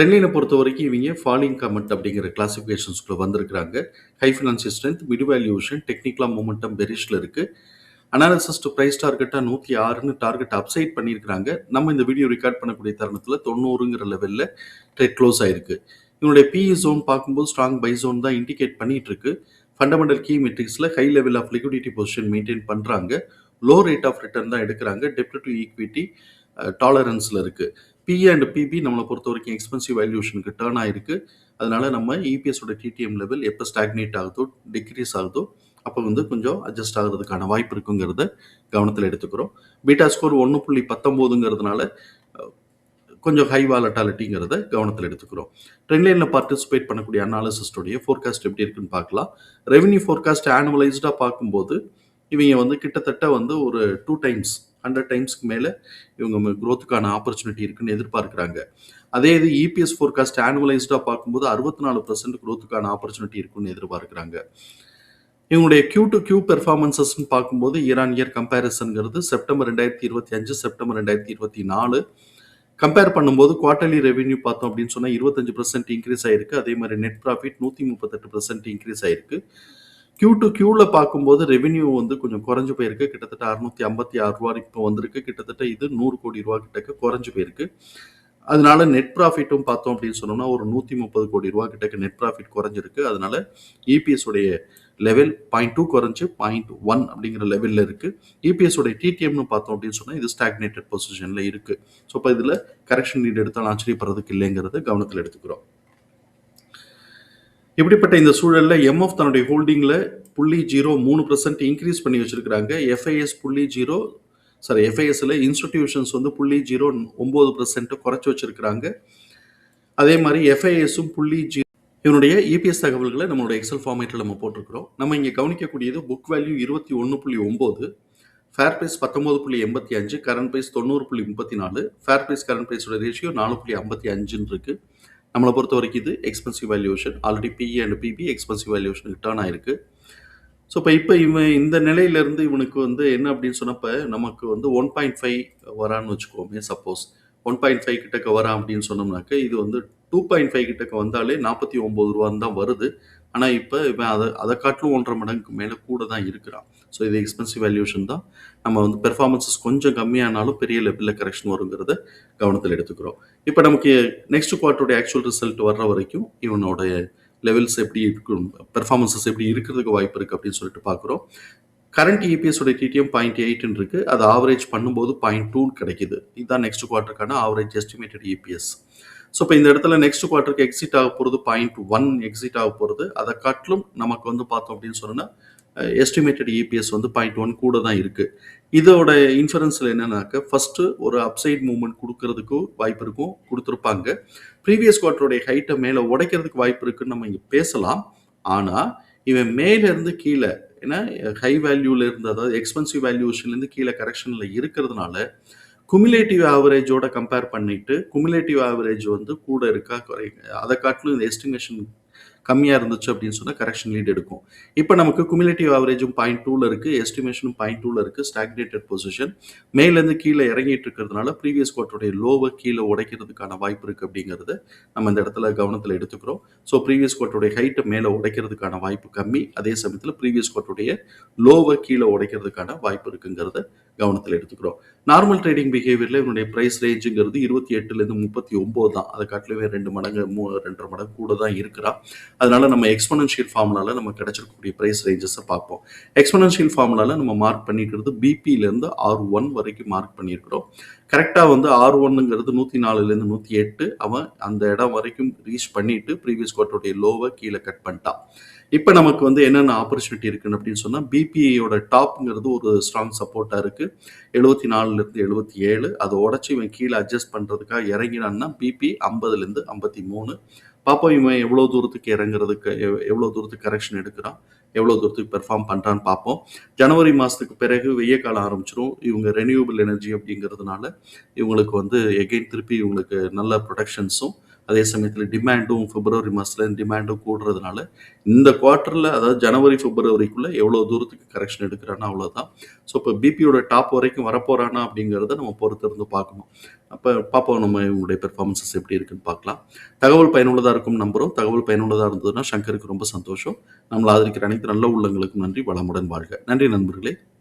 ட்ரெண்ட்லைனை பொறுத்த வரைக்கும் இவங்க ஃபாலிங் கமெண்ட் அப்படிங்கிற கிளாஸிஃபிகேஷன்ஸ்குள்ளே வந்திருக்கிறாங்க. High financial strength mid valuation டெக்னிக்கலாக மூமெண்டம் பெரிஷில் இருக்குது அனாலிசிஸ் டு ப்ரைஸ் டார்கெட்டாக நூற்றி ஆறுன்னு டார்கெட் அப்சைட் பண்ணியிருக்கிறாங்க. நம்ம இந்த வீடியோ ரெக்கார்ட் பண்ணக்கூடிய தருணத்தில் தொண்ணூறுங்கிற லெவலில் ட்ரேட் க்ளோஸ் ஆயிருக்கு. இவனுடைய பிஇ ஜோன் பார்க்கும்போது ஸ்ட்ராங் பை ஜோன் தான் இண்டிகேட் பண்ணிட்டு இருக்கு fundamental key மெட்ரிக்ஸில் high level of liquidity position maintain பண்ணுறாங்க லோ ரேட் ஆஃப் ரிட்டர்ன் தான் எடுக்கிறாங்க. டெப்ட் டு ஈக்விட்டி டாலரன்ஸில் இருக்குது பிஏ அண்ட் பிபி நம்மளை பொறுத்த வரைக்கும் எக்ஸ்பென்சிவ் வேல்யூஷனுக்கு டேர்ன் ஆயிருக்கு. அதனால நம்ம இபிஎஸோட டிடிஎம் லெவல் எப்போ ஸ்டாக்னேட் ஆகுதோ டிக்ரீஸ் ஆகுதோ அப்போ வந்து கொஞ்சம் அட்ஜஸ்ட் ஆகிறதுக்கான வாய்ப்பு இருக்குங்கிறத கவனத்தில் எடுத்துக்கிறோம். பீட்டா ஸ்கோர் ஒன்று புள்ளி பத்தொம்போதுங்கிறதுனால கொஞ்சம் ஹை வாலட்டாலிட்டிங்கிறத கவனத்தில் எடுத்துக்கிறோம். ட்ரெண்ட்லைனில் பார்ட்டிசிபேட் பண்ணக்கூடிய அனாலிசிஸ்டுடைய ஃபோர்காஸ்ட் எப்படி இருக்குன்னு பார்க்கலாம். ரெவன்யூ ஃபோர்காஸ்ட் ஆனுவலைஸ்டாக பார்க்கும்போது இவங்க வந்து கிட்டத்தட்ட வந்து ஒரு டூ டைம்ஸ் ஹண்ட்ரட் டைம்ஸ்க்கு மேலே இவங்க க்ரோத்துக்கான ஆப்பர்ச்சுனிட்டி இருக்குன்னு எதிர்பார்க்குறாங்க. அதே இது இபிஎஸ் ஃபோர்காஸ்ட் ஆனுவலைஸ்டாக பார்க்கும்போது அறுபத்தி நாலு பர்சன்ட் க்ரோத்துக்கான ஆப்பர்ச்சுனிட்டி இருக்குன்னு எதிர்பார்க்குறாங்க. இவங்களுடைய கியூ டு கியூ பெர்ஃபார்மன்சஸ்ன்னு பார்க்கும்போது இயர் இயர் கம்பேரிசன்ங்கிறது செப்டம்பர் ரெண்டாயிரத்தி இருபத்தி அஞ்சு செப்டம்பர் ரெண்டாயிரத்தி இருபத்தி நாலு. கம்பேர் பண்ணும்போது குவார்ட்டர்லி ரெவென்யூ பார்த்தோம் அப்படின்னு சொன்னால் இருபத்தஞ்சு பர்சன்ட் இன்க்ரீஸ் ஆயிருக்கு. அதே மாதிரி நெட் ப்ராஃபிட் நூற்றி முப்பத்தெட்டு பர்சன்ட் இன்க்ரீஸ் ஆயிருக்கு. கியூ டு கியூவில் பார்க்கும்போது ரெவென்யூ வந்து கொஞ்சம் குறைஞ்சு போயிருக்கு. கிட்டத்தட்ட அறுநூத்தி ஐம்பத்தி ஆறு ரூபா இப்போ வந்திருக்கு. கிட்டத்தட்ட இது நூறு கோடி ரூபா கிட்டக்கு குறைஞ்சு போயிருக்கு. அதனால நெட் ப்ராஃபிட்டும் பார்த்தோம் அப்படின்னு சொன்னோம்னா ஒரு நூற்றி முப்பது கோடி ரூபா கிட்டக்கு நெட் ப்ராஃபிட் குறைஞ்சிருக்கு. அதனால இபிஎஸ் உடைய லெவல் பாயிண்ட் டூ குறைஞ்சு பாயிண்ட் ஒன் அப்படிங்கிற லெவலில் இருக்குது இபிஎஸ் உடைய டிடிஎம்னு பார்த்தோம் அப்படின்னு சொன்னால் இது ஸ்டாக்னேட்டட் பொசிஷனில் இருக்குது ஸோ இப்போ இதில் கரெக்ஷன் நீட் எடுத்தாலும் ஆச்சரியப்படுறதுக்கு இல்லைங்கிறத கவனத்தில் எடுத்துக்கிறோம். இப்படிப்பட்ட இந்த சூழலில் எம்எஃப் தன்னுடைய ஹோல்டிங்கில் புள்ளி ஜீரோ மூணு பர்சன்ட் இன்க்ரீஸ் பண்ணி வச்சுருக்கிறாங்க. எஃப்ஐஎஸ் புள்ளி ஜீரோ சாரி எஃப்ஐஎஸ்ல இன்ஸ்டிடியூஷன்ஸ் வந்து புள்ளி ஜீரோ ஒம்பது பர்சன்ட் குறைச்சி வச்சுருக்கிறாங்க. அதே மாதிரி எஃப்ஐஎஸும் புள்ளி ஜீரோ இவனுடைய இபிஎஸ் தகவல்களை நம்மளுடைய எக்ஸல் ஃபார்மேட்டில் நம்ம போட்டிருக்கிறோம். நம்ம இங்கே கவனிக்கக்கூடியது புக் வேல்யூ இருபத்தி ஒன்று புள்ளி ஒம்பது ஃபேர் ப்ரைஸ் பத்தொம்போது புள்ளி எண்பத்தி அஞ்சு கரண்ட் ப்ரைஸ் தொண்ணூறு புள்ளி முப்பத்தி நாலு ஃபேர் ப்ரைஸ் கரண்ட் ப்ரைஸோட ரேஷியோ நாலு புள்ளி ஐம்பத்தி அஞ்சுன்னு இருக்குது நம்மளை பொறுத்த வரைக்கும் இது expensive valuation already PE and PB expensive வேல்யூஷனுக்கு turn ஆயிருக்கு. ஸோ இப்போ இப்போ இவன் இந்த நிலையிலேருந்து இவனுக்கு வந்து என்ன அப்படின்னு சொன்னப்போ நமக்கு வந்து ஒன் பாயிண்ட் ஃபைவ் வரான்னு வச்சுக்கோமே சப்போஸ் ஒன் பாயிண்ட் ஃபைவ் கிட்டக்க வரான் அப்படின்னு சொன்னோம்னாக்க இது வந்து டூ பாயிண்ட் ஃபைவ் கிட்டக்க வந்தாலே நாற்பத்தி ஒம்பது ரூபான்னு தான் வருது. ஆனால் இப்போ இவன் அதை அதை காட்டிலும் ஒன்றரை மடங்கு மேலே கூட தான் இருக்கிறான். ஸோ இது எக்ஸ்பென்சிவ் வேல்யூஷன் தான். நம்ம வந்து பெர்ஃபார்மன்ஸஸ் கொஞ்சம் கம்மியானாலும் பெரிய லெவலில் கரெக்ஷன் வருங்கிறத கவனத்தில் எடுத்துக்கிறோம். இப்போ நமக்கு நெக்ஸ்ட் குவார்ட்டருடைய ஆக்சுவல் ரிசல்ட் வர்ற வரைக்கும் இவனுடைய லெவல்ஸ் எப்படி இருக்கும் பெர்ஃபார்மன்ஸஸ் எப்படி இருக்கிறதுக்கு வாய்ப்பு இருக்குது அப்படின்னு சொல்லிட்டு பார்க்குறோம். கரண்ட் இபிஎஸோட டிடிஎம் பாயிண்ட் எயிட்னு இருக்கு. அது ஆவரேஜ் பண்ணும்போது பாயிண்ட் டூ கிடைக்குது. இதுதான் நெக்ஸ்ட் குவார்ட்டருக்கான ஆவரேஜ் எஸ்டிமேட்டட் இபிஎஸ் ஸோ இப்போ இந்த இடத்துல நெக்ஸ்ட் குவார்ட்டருக்கு எக்ஸிட் ஆக போகிறது பாயிண்ட் ஒன் எக்ஸிட் ஆக போகிறது அதை காட்டிலும் நமக்கு வந்து பார்த்தோம் அப்படின்னு சொன்னால் எஸ்டிமேட்டட் இபிஎஸ் வந்து பாயிண்ட் ஒன் கூட தான் இருக்குது இதோட இன்ஃபரன்ஸில் என்னன்னாக்க ஃபஸ்ட்டு ஒரு அப்சைட் மூவ்மெண்ட் கொடுக்கறதுக்கு வாய்ப்பு இருக்கும் கொடுத்துருப்பாங்க. ப்ரீவியஸ் குவார்ட்டருடைய ஹைட்டை மேலே உடைக்கிறதுக்கு வாய்ப்பு இருக்குன்னு நம்ம இங்கே பேசலாம். ஆனால் இவன் மேலேருந்து கீழே ஏன்னா ஹை வேல்யூவில் இருந்து அதாவது எக்ஸ்பென்சிவ் வேல்யூஷன்லேருந்து கீழே கரெக்ஷனில் இருக்கிறதுனால குமுலேட்டிவ் ஆவரேஜோட கம்பேர் பண்ணிட்டு குமுலேட்டிவ் ஆவரேஜ் வந்து கூட இருக்கா குறை அதை காட்டிலும் இந்த எஸ்டிமேஷன் கம்மியாக இருந்துச்சு அப்படின்னு சொன்னால் கரெக்ஷன் லீட் எடுக்கும். இப்போ நமக்கு குமிலேட்டிவ் ஆவரேஜும் பாயிண்ட் டூவில் இருக்குது எஸ்டிமேஷனும் பாயிண்ட் டூவில் இருக்குது ஸ்டாக்னேட்டட் பொசிஷன் மேலேருந்து கீழே இறங்கிட்டு இருக்கிறதுனால ப்ரீவியஸ் குவார்ட்டருடைய லோவை கீழே உடைக்கிறதுக்கான வாய்ப்பு இருக்குது அப்படிங்கிறத நம்ம இந்த இடத்துல கவனத்தில் எடுத்துக்கிறோம். ஸோ ப்ரீவியஸ் குவார்ட்டருடைய ஹைட்டை மேலே உடைக்கிறதுக்கான வாய்ப்பு கம்மி. அதே சமயத்தில் ப்ரீவியஸ் குவார்ட்டருடைய லோவை கீழே உடைக்கிறதுக்கான வாய்ப்பு இருக்குங்கிறத கவனத்தில் எடுத்துக்கிறோம். நார்மல் ட்ரேடிங் பிஹேவியரில் இவனுடைய ப்ரைஸ் ரேஞ்சுங்கிறது இருபத்தி எட்டுலேருந்து முப்பத்தி ஒம்பது தான். அதை காட்டிலுமே ரெண்டு மடங்கு மூ ரெண்டரை மடங்கு கூட தான் இருக்கிறா அதனால நம்ம எக்ஸ்பனன்ஷியல் ஃபார்முலாவில் நம்ம கிடைச்சிருக்கக்கூடிய ப்ரைஸ் ரேஞ்சஸை பார்ப்போம். எக்ஸ்பனன்ஷியல் ஃபார்முலாவில் நம்ம மார்க் பண்ணிக்கிறது பிபியிலேருந்து ஆர் ஒன் வரைக்கும் மார்க் பண்ணியிருக்கிறோம். கரெக்டாக வந்து ஆர் ஒன்னுங்கிறது நூற்றி நாலுலேருந்து நூற்றி எட்டு. அவன் அந்த இடம் வரைக்கும் ரீச் பண்ணிட்டு ப்ரீவியஸ் குவார்ட்டருடைய லோவை கீழே கட் பண்ணிட்டான். இப்போ நமக்கு வந்து என்னென்ன ஆப்பர்ச்சுனிட்டி இருக்குன்னு அப்படின்னு சொன்னால் பிபியோட டாப்ங்கிறது ஒரு ஸ்ட்ராங் சப்போர்ட்டாக இருக்குது எழுபத்தி நாலுலேருந்து எழுபத்தி ஏழு அதை உடச்சி இவன் கீழே அட்ஜஸ்ட் பண்ணுறதுக்காக இறங்கினான்னா, பிபி 50லேருந்து 53 பார்ப்போம் இவன் எவ்வளோ தூரத்துக்கு இறங்குறதுக்கு எவ் எவ்வளோ தூரத்துக்கு கரெக்ஷன் எடுக்கிறான் எவ்வளோ தூரத்துக்கு பெர்ஃபார்ம் பண்ணுறான்னு பார்ப்போம். ஜனவரி மாதத்துக்கு பிறகு வெய்ய காலம் ஆரம்பிச்சிரும். இவங்க ரெனியூபிள் எனர்ஜி அப்படிங்கிறதுனால, இவங்களுக்கு வந்து எகைன் திருப்பி இவங்களுக்கு நல்ல ப்ரொடக்ஷன்ஸும் அதே சமயத்தில் டிமாண்டும் பிப்ரவரி மாதத்தில் டிமாண்டும் கூடுறதுனால, இந்த குவார்ட்டரில் அதாவது ஜனவரி, பிப்ரவரிக்குள்ளே எவ்வளோ தூரத்துக்கு கரெக்ஷன் எடுக்குறானோ அவ்வளோதான். ஸோ, இப்போ பிபியோட டாப் வரைக்கும் வரப்போகிறானா அப்படிங்கிறத நம்ம பொறுத்திருந்து பார்க்கணும். அப்போ பார்ப்போம் நம்ம இவங்களுடைய பெர்ஃபார்மன்ஸஸ் எப்படி இருக்குன்னு பார்க்கலாம். தகவல் பயனுள்ளதாக இருக்கும் நம்புகிறோம் தகவல் பயனுள்ளதாக இருந்ததுன்னா, சங்கருக்கு ரொம்ப சந்தோஷம். நம்மளை ஆதரிக்கிற அனைத்து நல்ல உள்ளங்களுக்கும் நன்றி. வளமுடன் வாழ்க. நன்றி நண்பர்களே.